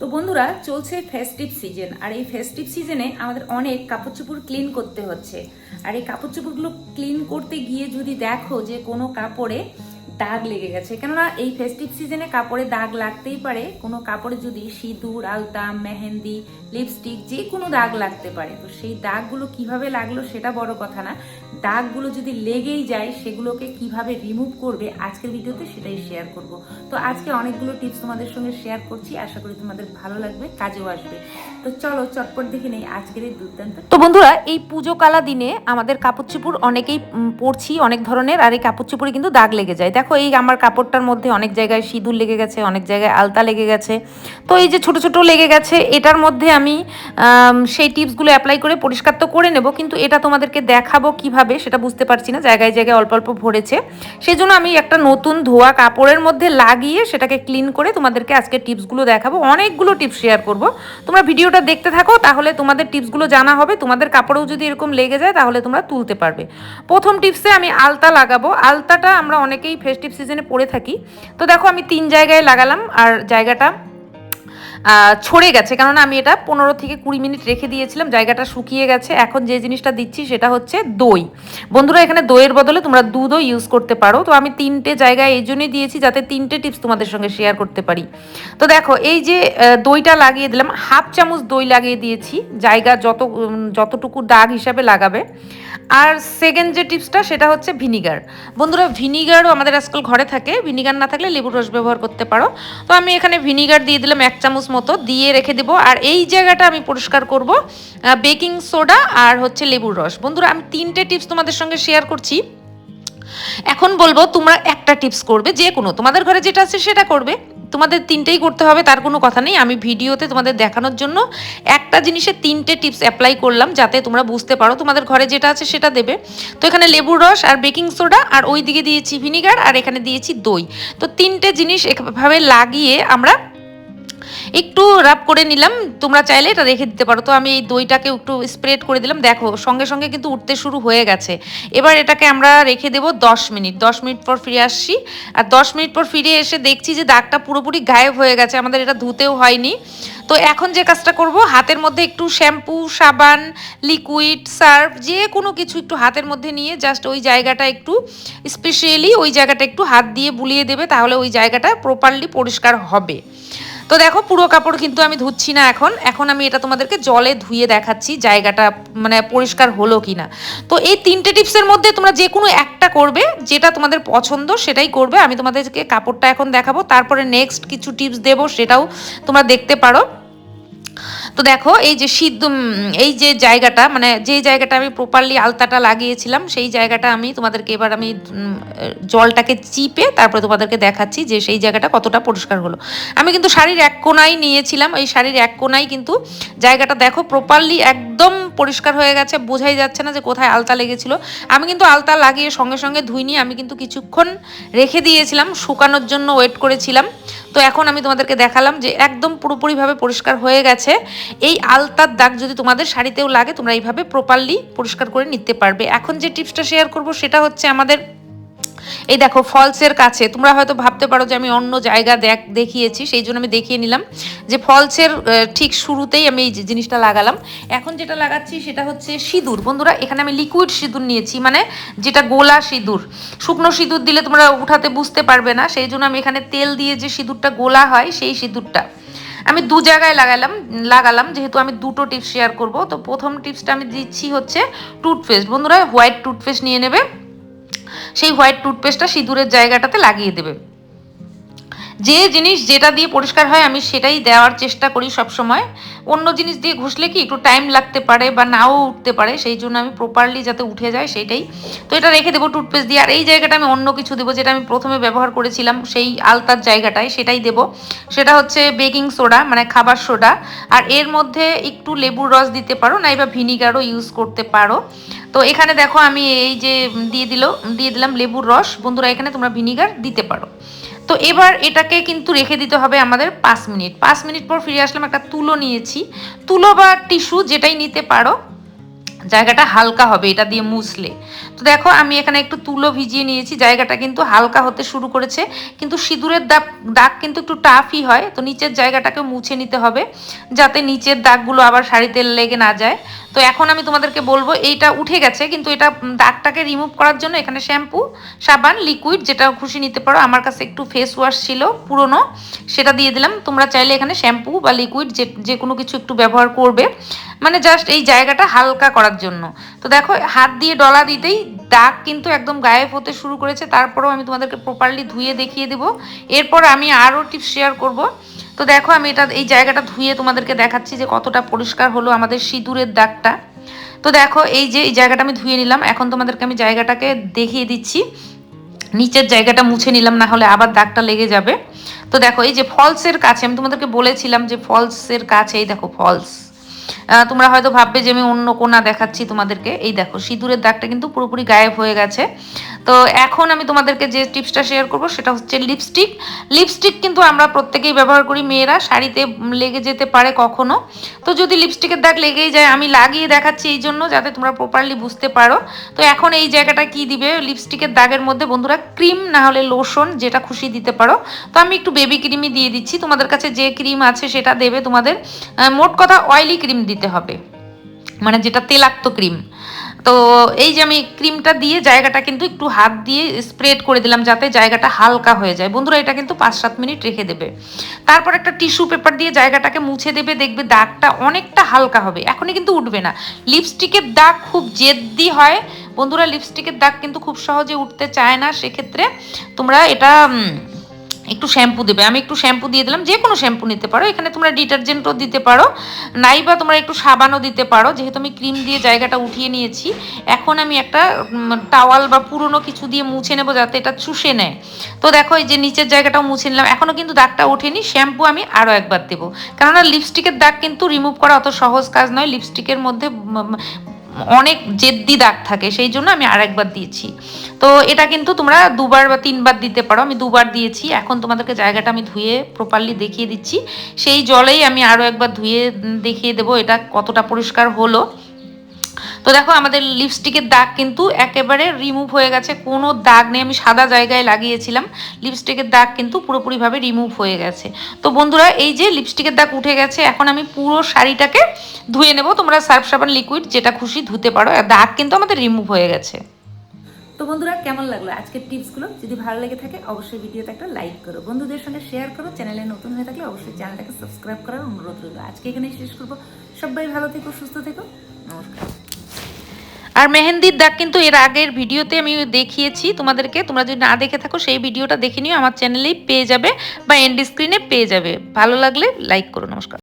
তো বন্ধুরা, চলছে ফেস্টিভ সিজন আর এই ফেস্টিভ সিজনে আমাদের অনেক কাপড় চোপড় ক্লিন করতে হচ্ছে। আর এই কাপড় চোপড়গুলো ক্লিন করতে গিয়ে যদি দেখো যে কোনো কাপড়ে দাগ লেগে গেছে, কেননা এই ফেস্টিভ সিজনে কাপড়ে দাগ লাগতেই পারে, কোনো কাপড়ে যদি সিঁদুর, আলতা, মেহেন্দি লিপস্টিক যে কোনো দাগ লাগতে পারে, তো সেই দাগগুলো কীভাবে লাগল সেটা বড় কথা না। দাগগুলো যদি লেগেই যায়, সেগুলোকে কীভাবে রিমুভ করবে আজকের ভিডিওতে সেটাই শেয়ার করব। তো আজকে অনেকগুলো টিপস তোমাদের সঙ্গে শেয়ার করছি, আশা করি তোমাদের ভালো লাগবে, কাজেও আসবে। তো চলো, চটপট দেখে নেই আজকের এই দুর্দান্ত। তো বন্ধুরা, এই পুজো কালা দিনে আমাদের কাপড় চোপড় অনেকেই পরছি অনেক ধরনের, আর এই কাপড় চোপড়ে কিন্তু দাগ লেগে যায়। দেখো, এই আমার কাপড়টার মধ্যে অনেক জায়গায় সিঁদুর লেগে গেছে, অনেক জায়গায় আলতা লেগে গেছে। তো এই যে ছোট ছোট লেগে গেছে, এটার মধ্যে আমি সেই টিপসগুলো অ্যাপ্লাই করে পরিষ্কার তো করে নেব, কিন্তু এটা তোমাদেরকে দেখাবো কীভাবে সেটা বুঝতে পারছি না, জায়গায় জায়গায় অল্প অল্প ভরেছে। সেই জন্য আমি একটা নতুন ধোয়া কাপড়ের মধ্যে লাগিয়ে সেটাকে ক্লিন করে তোমাদেরকে আজকে টিপসগুলো দেখাবো। অনেকগুলো টিপস শেয়ার করব। তোমরা ভিডিওটা দেখতে থাকো, তাহলে তোমাদের টিপসগুলো জানা হবে। তোমাদের কাপড়েও যদি এরকম লেগে যায়, তাহলে তোমরা তুলতে পারবে। প্রথম টিপসে আমি আলতা লাগাবো। আলতাটা আমরা অনেকেই ফেস্টিভ সিজনে পরে থাকি। তো দেখো আমি তিন জায়গায় লাগালাম, আর জায়গাটা ছড়ে গেছে। কেননা আমি এটা পনেরো থেকে কুড়ি মিনিট রেখে দিয়েছিলাম, জায়গাটা শুকিয়ে গেছে। এখন যে জিনিসটা দিচ্ছি সেটা হচ্ছে দই। বন্ধুরা, এখানে দইয়ের বদলে তোমরা দুধও ইউজ করতে পারো। তো আমি তিনটে জায়গায় এই জন্যই দিয়েছি যাতে তিনটে টিপস তোমাদের সঙ্গে শেয়ার করতে পারি। তো দেখো, এই যে দইটা লাগিয়ে দিলাম, হাফ চামচ দই লাগিয়ে দিয়েছি। জায়গা যত যতটুকু দাগ হিসাবে লাগাবে আর সেকেন্ড যে টিপসটা সেটা হচ্ছে ভিনিগার বন্ধুরা ভিনিগারও আমাদের আজকাল ঘরে থাকে। ভিনিগার না থাকলে লেবুর রস ব্যবহার করতে পারো। তো আমি এখানে ভিনিগার দিয়ে দিলাম এক চামচ মতো, দিয়ে রেখে দেবো। আর এই জায়গাটা আমি পরিষ্কার করব বেকিং সোডা আর হচ্ছে লেবুর রস। বন্ধুরা, আমি তিনটে টিপস তোমাদের সঙ্গে শেয়ার করছি। এখন বলব, তোমরা একটা টিপস করবে, যে কোনো। তোমাদের ঘরে যেটা আছে, সেটা করবে। তোমাদের তিনটেই করতে হবে, তার কোনো কথা নেই। আমি ভিডিওতে তোমাদের দেখানোর জন্য একটা জিনিসের তিনটে টিপস অ্যাপ্লাই করলাম যাতে তোমরা বুঝতে পারো। তোমাদের ঘরে যেটা আছে সেটা দেবে। তো এখানে লেবুর রস আর বেকিং সোডা আর ওই দিকে দিয়েছি ভিনিগার আর এখানে দিয়েছি দই। তো তিনটে জিনিস এভাবে লাগিয়ে আমরা একটু রাব করে নিলাম। তোমরা চাইলে এটা রেখে দিতে পারো। তো আমি এই দইটাকে একটু স্প্রেড করে দিলাম। দেখো, সঙ্গে সঙ্গে কিন্তু উঠতে শুরু হয়ে গেছে। এবার এটাকে আমরা রেখে দেবো দশ মিনিট। দশ মিনিট পর ফিরে আসছি। আর দশ মিনিট পর ফিরে এসে দেখছি যে দাগটা পুরোপুরি গায়েব হয়ে গেছে। আমাদের এটা ধুতেও হয়নি। তো এখন যে কাজটা করব, হাতের মধ্যে একটু শ্যাম্পু, সাবান লিকুইড সার্ফ যে কোনো কিছু একটু হাতের মধ্যে নিয়ে জাস্ট ওই জায়গাটা একটু স্পেশালি ওই জায়গাটা একটু হাত দিয়ে বুলিয়ে দেবে। তাহলে ওই জায়গাটা প্রপারলি পরিষ্কার হবে। তো দেখো, পুরো কাপড় কিন্তু আমি ধুচ্ছি না এখন। এখন আমি এটা তোমাদেরকে জলে ধুয়ে দেখাচ্ছি জায়গাটা মানে পরিষ্কার হলো কি না তো এই তিনটে টিপসের মধ্যে তোমরা যে কোনো একটা করবে, যেটা তোমাদের পছন্দ সেটাই করবে। আমি তোমাদেরকে কাপড়টা এখন দেখাবো। তারপরে নেক্সট কিছু টিপস দেবো, সেটাও তোমরা দেখতে পারো। তো দেখো, এই যে সিদ্ধ এই যে জায়গাটা মানে যে জায়গাটা আমি প্রপারলি আলতাটা লাগিয়েছিলাম, সেই জায়গাটা আমি তোমাদেরকে এবার আমি জলটাকে চিপে তারপরে তোমাদেরকে দেখাচ্ছি যে সেই জায়গাটা কতটা পরিষ্কার হলো। আমি কিন্তু শাড়ির এক কোনায় নিয়েছিলাম, এই শাড়ির এক কোনায় কিন্তু জায়গাটা দেখো প্রপারলি একদম পরিষ্কার হয়ে গেছে, বোঝাই যাচ্ছে না যে কোথায় আলতা লেগেছিল। আমি কিন্তু আলতা লাগিয়ে সঙ্গে সঙ্গে ধুইনি, আমি কিন্তু কিছুক্ষণ রেখে দিয়েছিলাম, শুকানোর জন্য ওয়েট করেছিলাম। তো এখন আমি তোমাদেরকে দেখালাম যে একদম পুরোপুরিভাবে পরিষ্কার হয়ে গেছে। এই আলতার দাগ যদি তোমাদের শাড়িতেও লাগে, তোমরা এইভাবে প্রপারলি পরিষ্কার করে নিতে পারবে। এখন যে টিপসটা শেয়ার করব, সেটা হচ্ছে আমাদের এই দেখো, ফলসের কাছে। তোমরা হয়তো ভাবতে পারো যে আমি অন্য জায়গা দেখ দেখিয়েছি, সেই জন্য আমি দেখিয়ে নিলাম যে ফলসের ঠিক শুরুতেই আমি এই জিনিসটা লাগালাম। এখন যেটা লাগাচ্ছি সেটা হচ্ছে সিঁদুর। বন্ধুরা, এখানে আমি লিকুইড সিঁদুর নিয়েছি মানে যেটা গোলা সিঁদুর। শুকনো সিঁদুর দিলে তোমরা উঠাতে বুঝতে পারবে না, সেই জন্য আমি এখানে তেল দিয়ে যে সিঁদুরটা গোলা হয়, সেই সিঁদুরটা। আমি দু জায়গায় লাগালাম লাগালাম, যেহেতু আমি দুটো টিপস শেয়ার করব, তো প্রথম টিপসটা আমি দিচ্ছি হচ্ছে টুথপেস্ট বন্ধুরা হোয়াইট টুথপেস্ট নিয়ে নেবে। সেই হোয়াইট টুথপেস্টটা সিঁদুরের জায়গাটাতে লাগিয়ে দেবে। যে জিনিস যেটা দিয়ে পরিষ্কার হয়, আমি সেটাই দেওয়ার চেষ্টা করি সব সময় অন্য জিনিস দিয়ে ঘষলে কি একটু টাইম লাগতে পারে বা নাও উঠতে পারে, সেই জন্য আমি প্রপারলি যাতে উঠে যায় সেটাই। তো এটা রেখে দেবো টুথপেস্ট দিয়ে। আর এই জায়গাটা আমি অন্য কিছু দেবো যেটা আমি প্রথমে ব্যবহার করেছিলাম, সেই আলতার জায়গাটায় সেটাই দেবো। সেটা হচ্ছে বেকিং সোডা মানে খাবার সোডা আর এর মধ্যে একটু লেবুর রস দিতে পারো, নাইবা ভিনিগারও ইউজ করতে পারো। তো এখানে দেখো আমি এই যে দিয়ে দিল, দিয়ে দিলাম লেবুর রস। বন্ধুরা, এখানে তোমরা ভিনিগার দিতে পারো। তো এবার এটাকে কিন্তু রেখে দিতে হবে আমাদের পাঁচ মিনিট। পাঁচ মিনিট পর ফিরে আসলাম, একটা তুলো নিয়েছি। তুলো বা টিস্যু যেটাই নিতে পারো, জায়গাটা হালকা হবে, এটা দিয়ে মুছলে। তো দেখো, আমি এখানে একটু তুলো ভিজিয়ে নিয়েছি। জায়গাটা কিন্তু হালকা হতে শুরু করেছে। কিন্তু সিঁদুরের দাগ দাগ কিন্তু একটু টাফই হয়। তো নিচের জায়গাটাকে মুছে নিতে হবে, যাতে নিচের দাগগুলো আবার শাড়িতে লেগে না যায়। তো এখন আমি তোমাদেরকে বলব, এইটা উঠে গেছে। কিন্তু এটা দাগটাকে রিমুভ করার জন্য এখানে শ্যাম্পু সাবান লিকুইড যেটা খুশি নিতে পারো। আমার কাছে একটু ফেস ওয়াশ ছিল, পুরনো। সেটা দিয়ে দিলাম। তোমরা চাইলে এখানে শ্যাম্পু বা লিকুইড যে যে কোনো কিছু একটু ব্যবহার করবে। মানে জাস্ট এই জায়গাটা হালকা করার জন্য। তো দেখো, হাত দিয়ে ডলা দিতেই দাগ কিন্তু একদম গায়েব হতে শুরু করেছে, তারপরেও আমি তোমাদেরকে প্রপারলি ধুয়ে দেখিয়ে দেবো। এরপর আমি আরও টিপস শেয়ার করব। তো দেখো আমি এটা, এই জায়গাটা ধুয়ে তোমাদেরকে দেখাচ্ছি যে কতটা পরিষ্কার হলো আমাদের সিঁদুরের দাগটা। তো দেখো এই যে, এই জায়গাটা আমি ধুয়ে নিলাম, এখন তোমাদেরকে আমি জায়গাটাকে দেখিয়ে দিচ্ছি। নিচের জায়গাটা মুছে নিলাম, না হলে আবার দাগটা লেগে যাবে। তো দেখো এই যে ফলসের কাছে, আমি তোমাদেরকে বলেছিলাম যে ফলসের কাছে, এই দেখো ফলস তোমরা হয়তো ভাববে যে আমি অন্য কোনা দেখাচ্ছি তোমাদেরকে। এই দেখো, সিঁদুরের দাগটা কিন্তু পুরোপুরি গায়েব হয়ে গেছে। তো এখন আমি তোমাদেরকে যে টিপসটা শেয়ার করব, সেটা হচ্ছে লিপস্টিক লিপস্টিক কিন্তু আমরা প্রত্যেকেই ব্যবহার করি, মেয়েরা শাড়িতে লেগে যেতে পারে কখনো। তো যদি লিপস্টিকের দাগ লেগেই যায়, আমি লাগিয়ে দেখাচ্ছি এই জন্য, যাতে তোমরা প্রপারলি বুঝতে পারো। তো এখন এই জায়গাটা কি দিবে? লিপস্টিকের দাগের মধ্যে বন্ধুরা ক্রিম না হলে লোশন যেটা খুশি দিতে পারো। তো আমি একটু বেবি ক্রিমই দিয়ে দিচ্ছি। তোমাদের কাছে যে ক্রিম আছে, সেটা দেবে তোমাদের। মোট কথা অয়েলি ক্রিম দিতে হবে। মানে যেটা তেলাক্ত ক্রিম তো এই যে আমি ক্রিমটা দিয়ে জায়গাটা কিন্তু একটু হাত দিয়ে স্প্রেড করে দিলাম যাতে জায়গাটা হালকা হয়ে যায়। বন্ধুরা, এটা কিন্তু পাঁচ সাত মিনিট রেখে দেবে। তারপর একটা টিস্যু পেপার দিয়ে জায়গাটাকে মুছে দেবে, দেখবে দাগটা অনেকটা হালকা হবে। এখনই কিন্তু উঠবে না। লিপস্টিকের দাগ খুব জেদ্দি হয়। বন্ধুরা, লিপস্টিকের দাগ কিন্তু খুব সহজে উঠতে চায় না। সেক্ষেত্রে তোমরা এটা একটু শ্যাম্পু দেবে। আমি একটু শ্যাম্পু দিয়ে দিলাম যে কোনো শ্যাম্পু নিতে পারো। এখানে তোমরা ডিটারজেন্টও দিতে পারো। নাই বা তোমরা একটু সাবানও দিতে পারো। যেহেতু আমি ক্রিম দিয়ে জায়গাটা উঠিয়ে নিয়েছি, এখন আমি একটা টাওয়াল বা পুরনো কিছু দিয়ে মুছে নেব যাতে এটা চুষে নেয়। তো দেখো, এই যে নিচের জায়গাটাও মুছে নিলাম। এখনও কিন্তু দাগটা ওঠেনি। শ্যাম্পু আমি আরও একবার দেবো। কেননা লিপস্টিকের দাগ কিন্তু রিমুভ করা অত সহজ কাজ নয়। লিপস্টিকের মধ্যে অনেক জেদ্দি দাগ থাকে, সেই জন্য আমি আরেকবার দিয়েছি। তো এটা কিন্তু তোমরা দুবার বা তিনবার দিতে পারো, আমি দুবার দিয়েছি। এখন তোমাদেরকে জায়গাটা আমি ধুয়ে প্রপারলি দেখিয়ে দিচ্ছি। সেই জলেই আমি আরও একবার ধুয়ে দেখিয়ে দেবো এটা কতটা পরিষ্কার হলো। তো দেখো আমাদের লিপস্টিকের দাগ কিন্তু একেবারে রিমুভ হয়ে গেছে। কোনো দাগ নেই, আমি সাদা জায়গায় লাগিয়েছিলাম। লিপস্টিকের দাগ কিন্তু পুরোপুরিভাবে রিমুভ হয়ে গেছে। তো বন্ধুরা, এই যে লিপস্টিকের দাগ উঠে গেছে, এখন আমি পুরো শাড়িটাকে ধুয়ে নেব। তোমরা সার্ফ সাবান লিকুইড যেটা খুশি ধুতে পারো। দাগ কিন্তু আমাদের রিমুভ হয়ে গেছে। তো বন্ধুরা, কেমন লাগল আজকের টিপসগুলো? যদি ভালো লেগে থাকে, অবশ্যই ভিডিওতে একটা লাইক করো। বন্ধুদের সঙ্গে শেয়ার করো। চ্যানেলে নতুন হয়ে থাকলে অবশ্যই চ্যানেলটাকে সাবস্ক্রাইব করার অনুরোধ রইল। আজকে এখানেই শেষ করব। সবাই ভালো থেকো, সুস্থ থেকো। নমস্কার। আর মেহেন্দির দাগ কিন্তু এর আগের ভিডিওতে আমি দেখিয়েছি তোমাদেরকে। তোমরা যদি না দেখে থাকো, সেই ভিডিওটা দেখে নিও। আমার চ্যানেলেই পেয়ে যাবে বা এন্ড স্ক্রিনে পেয়ে যাবে। ভালো লাগলে লাইক করো, নমস্কার।